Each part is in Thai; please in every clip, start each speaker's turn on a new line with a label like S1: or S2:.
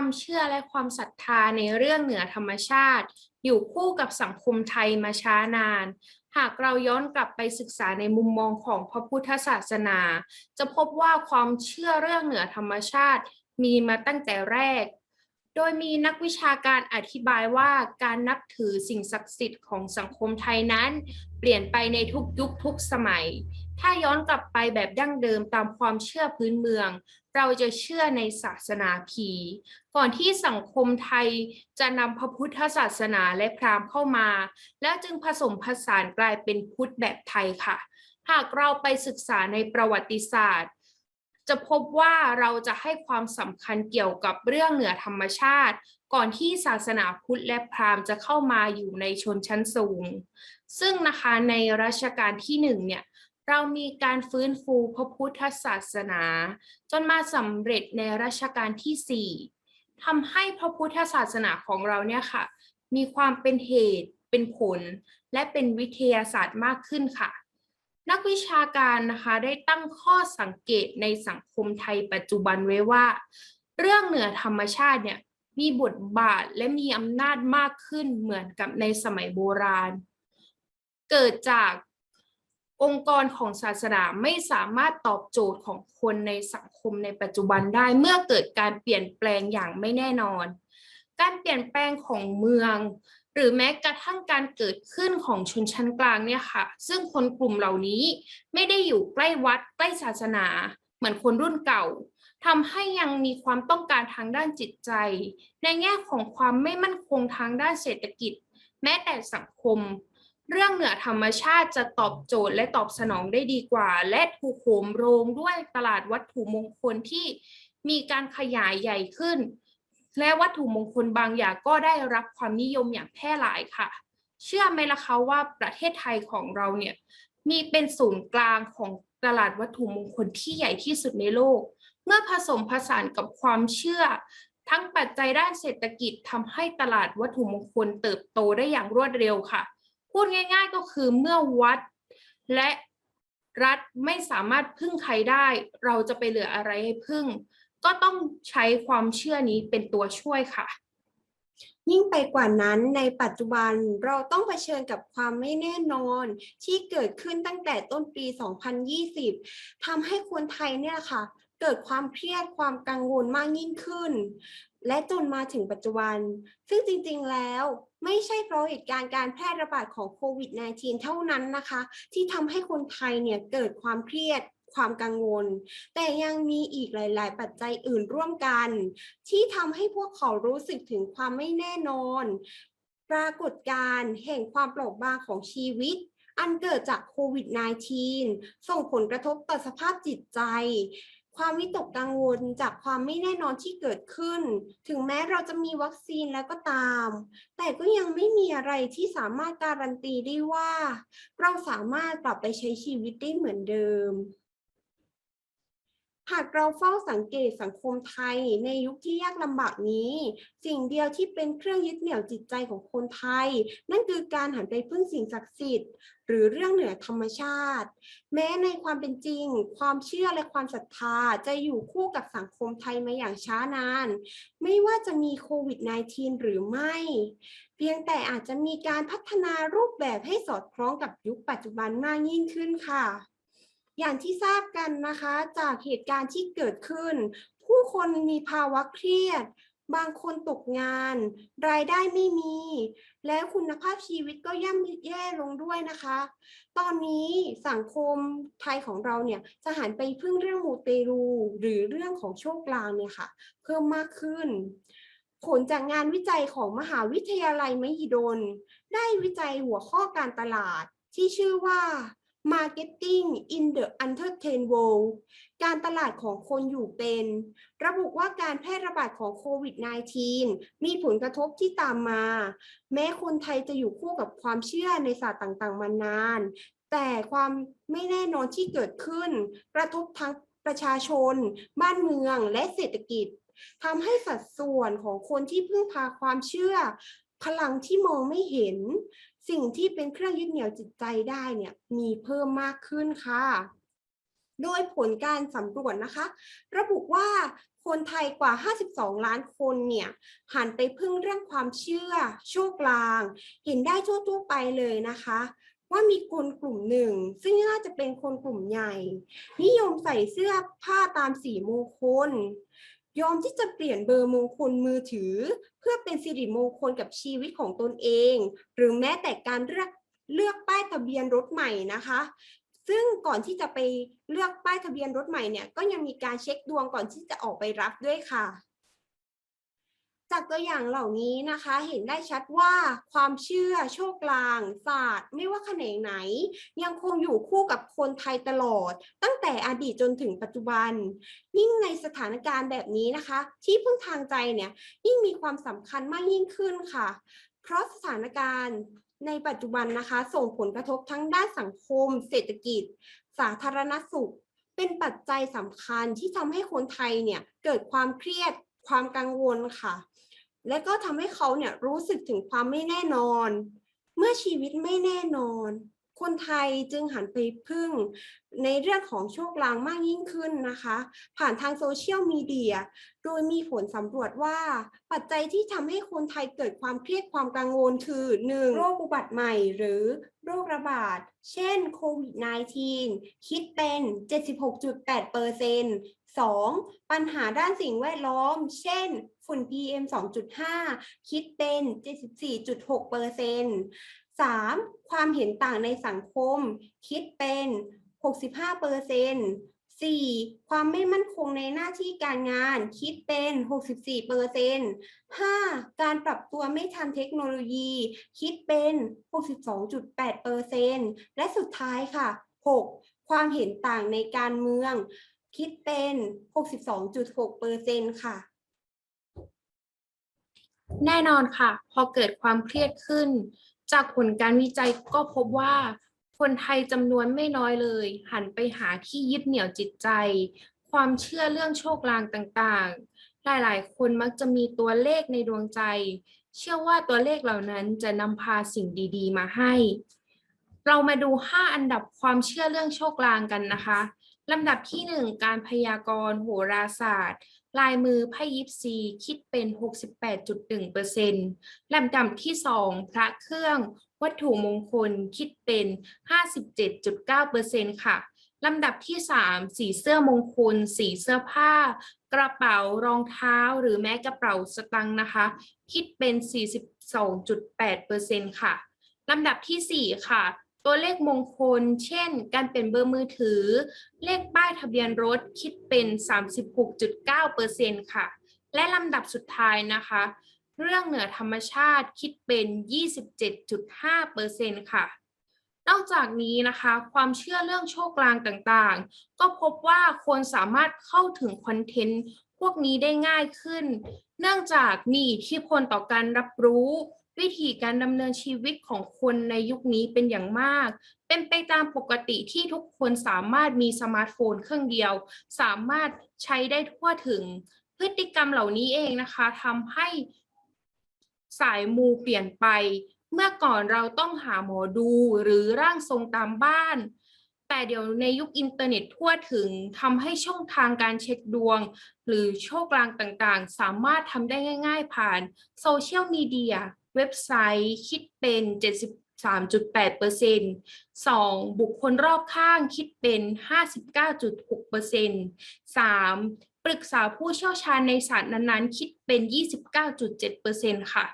S1: ความเชื่อและความศรัทธาในเรื่องเหนือธรรมชาติ อยู่คู่กับสังคมไทยมาช้านาน หากเราย้อนกลับไปศึกษาในมุมมองของพระพุทธศาสนา จะพบว่าความเชื่อเรื่องเหนือธรรมชาติมีมาตั้งแต่แรก โดยมีนักวิชาการอธิบายว่าการนับถือสิ่งศักดิ์สิทธิ์ของสังคมไทยนั้น เปลี่ยนไปในทุกยุคทุกสมัย ถ้าย้อนกลับไปแบบดั้งเดิมตามความเชื่อพื้นเมือง เราจะเชื่อในศาสนาผี ก่อนที่สังคมไทยจะนำพระพุทธศาสนาและพราหมณ์เข้ามา แล้วจึงผสมผสานกลายเป็นพุทธแบบไทยค่ะ หากเราไปศึกษาในประวัติศาสตร์ จะพบว่าเราจะให้ความสำคัญเกี่ยวกับเรื่องเหนือธรรมชาติ ก่อนที่ศาสนาพุทธและพราหมณ์จะเข้ามาอยู่ในชนชั้นสูง ซึ่งนะคะในรัชกาลที่หนึ่งเนี่ย เรามีการฟื้นฟูพระพุทธศาสนา จนมาสำเร็จในรัชกาลที่ 4ทำให้พระพุทธศาสนาของเราเนี่ยค่ะ มีความเป็นเหตุ เป็นผล และเป็นวิทยาศาสตร์มากขึ้นค่ะ นักวิชาการนะคะได้ตั้งข้อสังเกตในสังคมไทยปัจจุบันไว้ว่า เรื่องเหนือธรรมชาติเนี่ยมีบทบาทและมีอำนาจมากขึ้นเหมือนกับในสมัยโบราณ เกิดจาก องค์กรของศาสนาไม่สามารถตอบโจทย์ของคนในสังคมในปัจจุบันได้ เมื่อเกิดการเปลี่ยนแปลงอย่างไม่แน่นอน การเปลี่ยนแปลงของเมือง หรือแม้กระทั่งการเกิดขึ้นของชนชั้นกลางเนี่ยค่ะ ซึ่งคนกลุ่มเหล่านี้ไม่ได้อยู่ใกล้วัดใกล้ศาสนา เหมือนคนรุ่นเก่าทำให้ยังมีความต้องการทางด้านจิตใจ ในแง่ของความไม่มั่นคงทางด้านเศรษฐกิจ แม้แต่สังคม เรื่องเหนือธรรมชาติจะตอบโจทย์และตอบสนองได้ดีกว่า และถูกโหมโรงด้วยตลาดวัตถุมงคลที่มีการขยายใหญ่ขึ้น และวัตถุมงคลบางอย่างก็ได้รับความนิยมอย่างแพร่หลายค่ะ เชื่อไหมล่ะคะว่าประเทศไทยของเราเนี่ยมีเป็นศูนย์กลางของตลาดวัตถุมงคลที่ใหญ่ที่สุดในโลก เมื่อผสมผสานกับความเชื่อ ทั้งปัจจัยด้านเศรษฐกิจทำให้ตลาดวัตถุมงคลเติบโตได้อย่างรวดเร็วค่ะ พูดง่าย ๆ ก็คือเมื่อวัดและรัฐไม่สามารถพึ่งใครได้ เราจะไปเหลืออะไรให้พึ่ง ก็ต้องใช้ความเชื่อนี้เป็นตัวช่วยค่ะ
S2: ยิ่งไปกว่านั้นในปัจจุบันเราต้องเผชิญกับความไม่แน่นอนที่เกิดขึ้นตั้งแต่ต้นปี 2020 ทำให้คนไทยเนี่ยค่ะ เกิดความเครียดความกังวลมากยิ่งขึ้น และจนมาถึงปัจจุบัน ซึ่งจริงๆแล้วไม่ใช่เพราะเหตุการณ์การแพร่ระบาดของโควิด -19 เท่านั้นนะคะ ที่ทำให้คนไทยเนี่ยเกิดความเครียดความกังวล แต่ยังมีอีกหลาย ๆ ปัจจัยอื่นร่วมกัน ที่ทำให้พวกเขารู้สึกถึงความไม่แน่นอน ปรากฏการณ์แห่งความเปราะบางของชีวิต อันเกิดจากโควิด -19 ส่งผลกระทบต่อสภาพจิตใจ ความวิตกกังวลจากความไม่แน่นอนที่เกิดขึ้น ถึงแม้เราจะมีวัคซีนแล้วก็ตาม แต่ก็ยังไม่มีอะไรที่สามารถการันตีได้ว่า เราสามารถกลับไปใช้ชีวิตได้เหมือนเดิม หากเราเฝ้าสังเกตสังคมไทยในยุคที่ยากลำบากนี้ สิ่งเดียวที่เป็นเครื่องยึดเหนี่ยวจิตใจของคนไทย นั่นคือการหันไปพึ่งสิ่งศักดิ์สิทธิ์ หรือเรื่องเหนือธรรมชาติ แม้ในความเป็นจริง ความเชื่อและความศรัทธาจะอยู่คู่กับสังคมไทยมาอย่างช้านาน ไม่ว่าจะมีโควิด -19 หรือไม่ เพียงแต่อาจจะมีการพัฒนารูปแบบให้สอดคล้องกับยุคปัจจุบันมากยิ่งขึ้นค่ะ อย่างที่ทราบกันนะคะจากเหตุการณ์ที่เกิดขึ้น ผู้คนมีภาวะเครียด บางคนตกงาน รายได้ไม่มี แล้วคุณภาพชีวิตก็ย่ำแย่ลงด้วยนะคะ ตอนนี้สังคมไทยของเราเนี่ยจะหันไปพึ่งเรื่องมูเตลูหรือเรื่องของโชคลางเนี่ยค่ะ เพิ่มมากขึ้นผลจากงานวิจัยของมหาวิทยาลัยมหิดล ได้วิจัยหัวข้อการตลาดที่ชื่อว่า Marketing in the Entertain World การตลาดของคนอยู่เป็น ระบุว่าการแพร่ระบาดของโควิด -19 มีผลกระทบที่ตามมา แม้คนไทยจะอยู่คู่กับความเชื่อในศาสตร์ต่างๆ มานาน แต่ความไม่แน่นอนที่เกิดขึ้น กระทบทั้งประชาชน บ้านเมืองและเศรษฐกิจทำให้สัดส่วนของคนที่พึ่งพาความเชื่อ พลังที่มองไม่เห็น สิ่งที่เป็นเครื่องยึดเหนี่ยวจิตใจได้เนี่ยมีเพิ่มมากขึ้นค่ะ โดยผลการสำรวจนะคะ ระบุว่าคนไทยกว่า 52 ล้านคนเนี่ยหันไปพึ่งเรื่องความเชื่อ โชคลาง เห็นได้ทั่วๆไปเลยนะคะ ว่ามีคนกลุ่มหนึ่ง ซึ่งน่าจะเป็นคนกลุ่มใหญ่ นิยมใส่เสื้อผ้าตามสีมงคล ยอมที่จะเปลี่ยนเบอร์มงคลมือถือ เพื่อเป็นสิริมงคลกับชีวิตของตนเอง หรือแม้แต่การเลือกเลือกป้ายทะเบียนรถใหม่นะคะซึ่งก่อนที่จะไปเลือกป้ายทะเบียนรถใหม่เนี่ยก็ยังมีการเช็คดวงก่อนที่จะออกไปรับด้วยค่ะ จากตัวอย่างเหล่านี้นะคะ เห็นได้ชัดว่าความเชื่อโชคลางศาสตร์ ไม่ว่าแขนงไหน ยังคงอยู่คู่กับคนไทยตลอด ตั้งแต่อดีตจนถึงปัจจุบัน ยิ่งในสถานการณ์แบบนี้นะคะ ที่พึ่งทางใจเนี่ยยิ่งมีความสำคัญมากยิ่งขึ้นค่ะ เพราะสถานการณ์ในปัจจุบันนะคะ ส่งผลกระทบทั้งด้านสังคม เศรษฐกิจ สาธารณสุข เป็นปัจจัยสำคัญที่ทำให้คนไทยเนี่ยเกิดความเครียดความกังวลค่ะ และก็ทำให้เขาเนี่ยรู้สึกถึงความไม่แน่นอน เมื่อชีวิตไม่แน่นอน คนไทยจึงหันไปพึ่งในเรื่องของโชคลางมากยิ่งขึ้นนะคะ ผ่านทางโซเชียลมีเดีย โดยมีผลสำรวจว่า ปัจจัยที่ทำให้คนไทยเกิดความเครียดความกังวลคือ 1. โรคอุบัติใหม่หรือโรคระบาด เช่นโควิด -19 คิดเป็น 76.8เปอร์เซ็นต์ 2. ปัญหาด้านสิ่งแวดล้อม เช่น ฝุ่น PM 2.5 คิดเป็น 74.6เปอร์เซ็นต์ 3. ความเห็นต่างในสังคม คิดเป็น 65เปอร์เซ็นต์ 4. ความไม่มั่นคงในหน้าที่การงาน คิดเป็น 64เปอร์เซ็นต์ 5. การปรับตัวไม่ทันเทคโนโลยี คิดเป็น 62.8เปอร์เซ็นต์ และสุดท้ายค่ะ 6. ความเห็นต่างในการเมือง คิดเป็น 62.6เปอร์เซ็นต์ค่ะ
S1: แน่นอนค่ะ พอเกิดความเครียดขึ้น จากผลการวิจัยก็พบว่า คนไทยจำนวนไม่น้อยเลย หันไปหาที่ยึดเหนี่ยวจิตใจ ความเชื่อเรื่องโชคลางต่างๆ หลายๆ คนมักจะมีตัวเลขในดวงใจ เชื่อว่าตัวเลขเหล่านั้นจะนำพาสิ่งดีๆ มาให้ เรามาดู 5 อันดับความเชื่อเรื่องโชคลางกันนะคะลำดับที่ 1 การพยากรณ์โหราศาสตร์ ลายมือไพ่ยิปซีคิดเป็น 68.1%ลำดับที่ 2 พระเครื่อง วัตถุมงคลคิดเป็น 57.9%ค่ะลำดับที่ 3 สีเสื้อมงคล สีเสื้อผ้า กระเป๋ารองเท้าหรือแม้กระเป๋าสตังค์นะคะ คิดเป็น 42.8%ค่ะลำดับทีสี่4 ค่ะ ตัวเลขมงคล เช่น การเปลี่ยนเบอร์มือถือ เลขป้ายทะเบียนรถคิดเป็น 36.9%ค่ะ และลำดับสุดท้ายนะคะ เรื่องเหนือธรรมชาติคิดเป็น 27.5%ค่ะ นอกจากนี้นะคะ ความเชื่อเรื่องโชคลางต่างๆ ก็พบว่าคนสามารถเข้าถึงคอนเทนต์พวกนี้ได้ง่ายขึ้น เนื่องจากมีอิทธิพลต่อการรับรู้ วิธีการดำเนินชีวิตของคนในยุคนี้เป็นอย่างมาก เป็นไปตามปกติที่ทุกคนสามารถมีสมาร์ทโฟนเครื่องเดียว สามารถใช้ได้ทั่วถึง พฤติกรรมเหล่านี้เองนะคะทำให้สายมูเปลี่ยนไป เมื่อก่อนเราต้องหาหมอดูหรือร่างทรงตามบ้าน แต่เดี๋ยวในยุคอินเทอร์เน็ตทั่วถึงทำให้ช่องทางการเช็คดวง หรือโชคลางต่างๆ สามารถทำได้ง่าย ๆ ผ่านโซเชียลมีเดีย เว็บไซต์คิดเป็น 73.8% 2. บุคคลรอบข้างคิดเป็น 59.6% 3. ปรึกษาผู้เชี่ยวชาญในศาสตร์นั้นๆ คิดเป็น 29.7%ค่ะ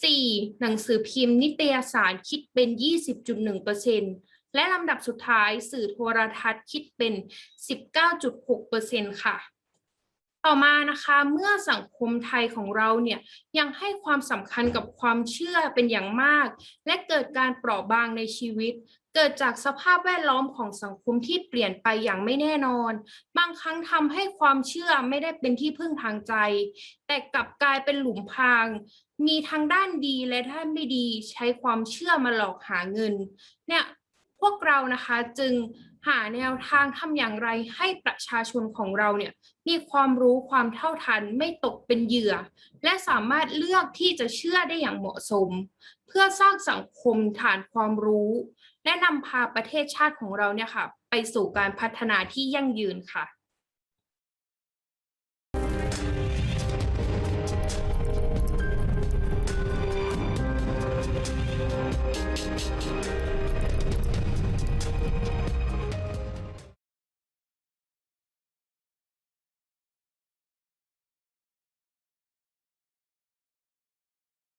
S1: 4. หนังสือพิมพ์นิตยสารคิดเป็น 20.1%และลำดับสุดท้ายสื่อโทรทัศน์คิดเป็น 19.6%ค่ะ ต่อมานะคะเมื่อสังคมไทยของเราเนี่ยยังให้ความสำคัญกับความเชื่อเป็นอย่างมาก และเกิดการเปราะบางในชีวิต เกิดจากสภาพแวดล้อมของสังคมที่เปลี่ยนไปอย่างไม่แน่นอน บางครั้งทำให้ความเชื่อไม่ได้เป็นที่พึ่งทางใจ แต่กลับกลายเป็นหลุมพราง มีทั้งด้านดีและด้านไม่ดีใช้ความเชื่อมาหลอกหาเงินเนี่ย วกเรานะคะจึงหาแนวทางทำอย่างไรให้ประชาชนของเราเนี่ยมีความรู้ความเท่าทันไม่ตกเป็นเหยื่อ และสามารถเลือกที่จะเชื่อได้อย่างเหมาะสม เพื่อสร้างสังคมฐานความรู้ และนำพาประเทศชาติของเราเนี่ยค่ะ ไปสู่การพัฒนาที่ยั่งยืนค่ะ